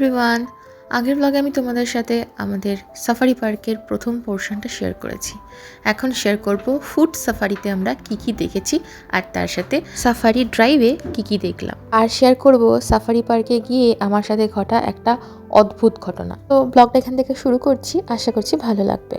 Everyone আগের ব্লগে আমি তোমাদের সাথে আমাদের সাফারি পার্কের প্রথম পোর্শনটা শেয়ার করেছি। এখন শেয়ার করব ফুড সাফারিতে আমরা কি কি দেখেছি আর তার সাথে সাফারি ড্রাইভে কি কি দেখলাম। আর শেয়ার করব সাফারি পার্কে গিয়ে আমার সাথে ঘটা একটা অদ্ভুত ঘটনা। তো ব্লগটা এখান থেকে শুরু করছি, আশা করছি ভালো লাগবে।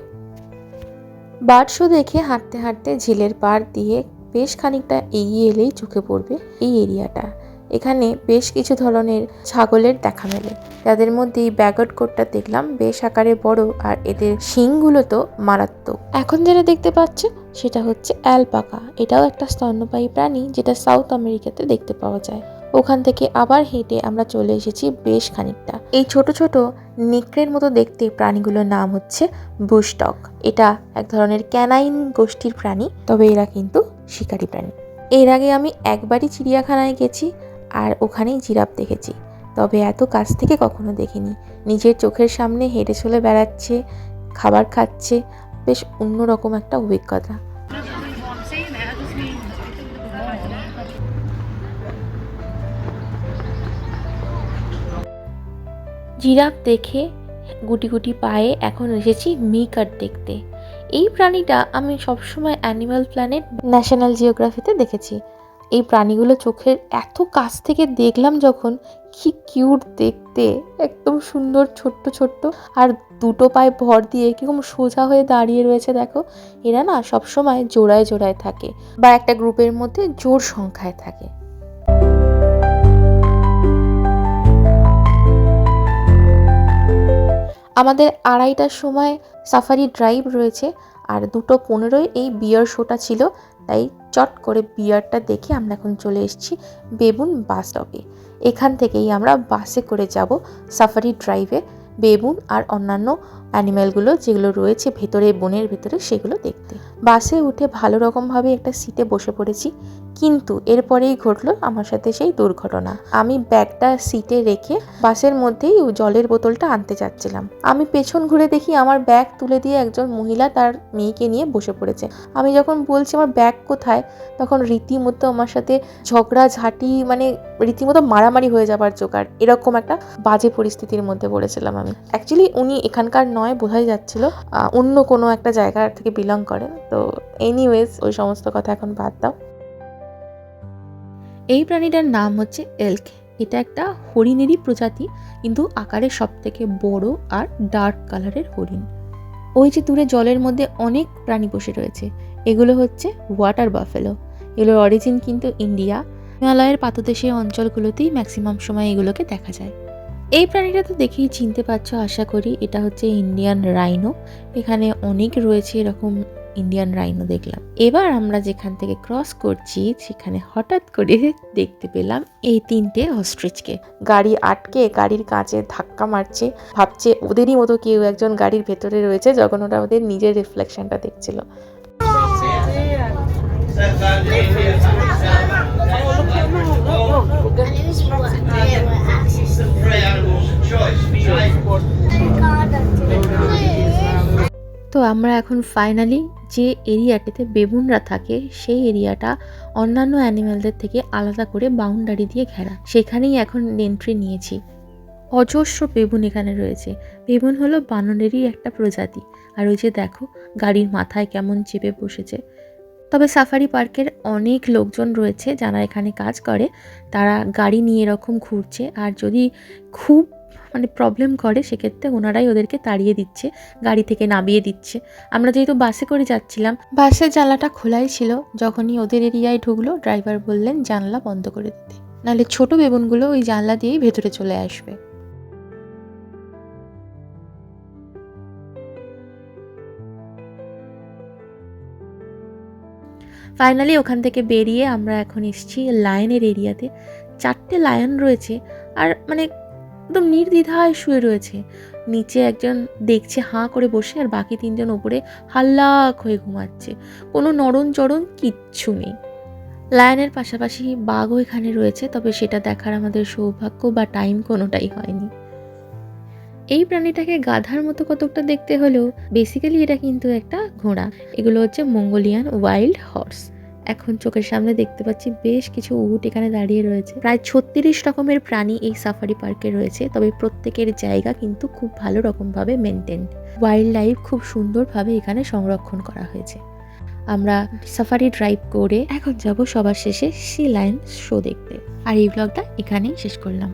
বার্ড শো দেখে হাঁটতে হাঁটতে ঝিলের পাড় দিয়ে বেশ খানিকটা এগিয়ে এলেই চোখে পড়বে এই এরিয়াটা এখানে বেশ কিছু ধরনের ছাগলের দেখা মেলে। তাদের মধ্যে এই ব্যাগট কোটটা দেখলাম, বেশ আকারে বড় আর এদের শিংগুলো তো মারাত্মক। এখন যেটা দেখতে পাচ্ছ, সেটা হচ্ছে অ্যালপাকা। এটাও একটা স্তন্যপায়ী প্রাণী যেটা সাউথ আমেরিকাতে দেখতে পাওয়া যায়। ওখান থেকে আবার হেঁটে আমরা চলে এসেছি বেশ খানিকটা। এই ছোট ছোট নেকড়ের মতো দেখতে প্রাণীগুলোর নাম হচ্ছে বুশটক। এটা এক ধরনের ক্যানাইন গোষ্ঠীর প্রাণী, তবে এরা কিন্তু শিকারী প্রাণী। এর আগে আমি একবারই চিড়িয়াখানায় গেছি আর ওখানেই জিরাফ দেখেছি। তবে এত কাছ থেকে কখনো দেখিনি। নিজের চোখের সামনে হেঁটে চলে বেড়াচ্ছে, খাবার খাচ্ছে, বেশ অন্যরকম একটা অভিজ্ঞতা। জিরাফ দেখে গুটি গুটি পায়ে এখন এসেছি মিকার দেখতে। এই প্রাণীটা আমি সবসময় অ্যানিমাল প্ল্যানেট, ন্যাশনাল জিওগ্রাফিতে দেখেছি। এই প্রাণীগুলো চোখের এত কাছ থেকে দেখলাম যখন, কি কিউট দেখতে, একদম সুন্দর, ছোট্ট ছোট্ট। আর দুটো পায়ে ভর দিয়ে কীরকম সোজা হয়ে দাঁড়িয়ে রয়েছে, দেখো। এরা না সবসময় জোড়ায় জোড়ায় থাকে বা একটা গ্রুপের মধ্যে জোর সংখ্যায় থাকে। আমাদের আড়াইটার সময় সাফারি ড্রাইভ রয়েছে, আর দুটো পনেরোই এই বিয়ার শোটা ছিল। তাই চট করে বিয়ারটা দেখে আমরা এখন চলে এসেছি বেবুন বাস স্টপে। এখান থেকেই আমরা বাসে করে যাব সাফারি ড্রাইভে। বেবুন আর অন্যান্য অ্যানিম্যালগুলো যেগুলো রয়েছে ভেতরে, বনের ভেতরে, সেগুলো দেখতে। বাসে উঠে ভালো রকমভাবে একটা সিটে বসে পড়েছি। কিন্তু এরপরেই ঘটলো আমার সাথে সেই দুর্ঘটনা। আমি ব্যাগটা সিটে রেখে বাসের মধ্যেই জলের বোতলটা আনতে যাচ্ছিলাম। আমি পেছন ঘুরে দেখি আমার ব্যাগ তুলে দিয়ে একজন মহিলা তার মেয়েকে নিয়ে বসে পড়েছে। আমি যখন বলছি আমার ব্যাগ কোথায়, তখন রীতিমতো আমার সাথে ঝগড়া, ঝাঁটি মানে রীতিমতো মারামারি হয়ে যাবার জোগাড়, এরকম একটা বাজে পরিস্থিতির মধ্যে পড়েছিলাম আমি। অ্যাকচুয়ালি উনি এখানকার নয়, বোঝাই যাচ্ছিল অন্য কোনো একটা জায়গা থেকে বিলং করেন তো এনিওয়েজ ওই সমস্ত কথা এখন বাদ দাও। এই প্রাণীটার নাম হচ্ছে এলক এটা একটা হরিণেরই প্রজাতি, কিন্তু আকারে সব থেকে বড় আর ডার্ক কালারের হরিণ। ওই যে দূরে জলের মধ্যে অনেক প্রাণী বসে রয়েছে। এগুলো হচ্ছে ওয়াটার বাফেলো এগুলোর অরিজিন কিন্তু ইন্ডিয়া। হিমালয়ের পাদদেশীয় অঞ্চলগুলোতেই ম্যাক্সিমাম সময় এগুলোকে দেখা যায়। এই প্রাণীটা তো দেখেই চিনতে পারছ আশা করি এটা হচ্ছে ইন্ডিয়ান রাইনো এখানে অনেক রয়েছে এরকম ইন্ডিয়ান রাইনো দেখলাম এবার আমরা যেখান থেকে ক্রস করছি সেখানে হঠাৎ করে দেখতে পেলাম এই তিনটে অস্ট্রিচকে গাড়ি আটকে গাড়ির কাঁচে ধাক্কা মারছে ভাবছে ওদেরই মতো কেউ একজন গাড়ির ভেতরে রয়েছে যখন ওরা ওদের নিজের রিফ্লেকশনটা দেখছিল তো আমরা এখন ফাইনালি যে এরিয়াটিতে বেবুনরা থাকে, সেই এরিয়াটা অন্যান্য অ্যানিম্যালদের থেকে আলাদা করে বাউন্ডারি দিয়ে ঘেরা। সেখানেই এখন এন্ট্রি নিয়েছি। অজস্র বেবুন এখানে রয়েছে। বেবুন হলো বানরেরই একটা প্রজাতি। আর ওই যে দেখো, গাড়ির মাথায় কেমন চেপে বসেছে। তবে সাফারি পার্কের অনেক লোকজন রয়েছে যারা এখানে কাজ করে। তারা গাড়ি নিয়ে এরকম ঘুরছে। আর যদি খুব মানে প্রবলেম করে, সেক্ষেত্রে ওনারাই ওদেরকে তাড়িয়ে দিচ্ছে, গাড়ি থেকে নামিয়ে দিচ্ছে। আমরা যেহেতু বাসে করে যাচ্ছিলাম, বাসের জানলাটা খোলাই ছিল। যখনই ওদের এরিয়ায় ঢুকলো ড্রাইভার বললেন, জানলা বন্ধ করে দিতে। নাহলে ছোট বেগুনগুলো ওই জানলা দিয়েই ভেতরে চলে আসবে। ফাইনালি ওখান থেকে বেরিয়ে আমরা এখন এসেছি লায়নের এরিয়াতে। চারটে লায়ন রয়েছে। আর মানে একদম নির্দ্বিধায় শুয়ে রয়েছে। নিচে একজন দেখছে হাঁ করে বসে আর বাকি তিনজন ওপরে হাল্লাক হয়ে ঘুমাচ্ছে। কোনো নরম চরণ কিচ্ছু নেই। লায়নের পাশাপাশি বাঘও এখানে রয়েছে, তবে সেটা দেখার আমাদের সৌভাগ্য বা টাইম কোনোটাই হয়নি। এই প্রাণীটাকে গাধার মতো কতকটা দেখতে হলেও বেসিক্যালি এটা কিন্তু একটা ঘোড়া। এগুলো হচ্ছে মঙ্গোলিয়ান ওয়াইল্ড হর্স এখন চোখের সামনে দেখতে পাচ্ছি বেশ কিছু উট এখানে দাঁড়িয়ে রয়েছে। প্রায় ছত্রিশ রকমের প্রাণী এই সাফারি পার্কে রয়েছে, তবে প্রত্যেকের জায়গা কিন্তু খুব ভালো রকম ভাবে মেনটেন ওয়াইল্ড লাইফ খুব সুন্দরভাবে এখানে সংরক্ষণ করা হয়েছে। আমরা সাফারি ড্রাইভ করে এখন যাব সবার শেষে সি লাইন শো দেখতে। আর এই ব্লগটা এখানেই শেষ করলাম।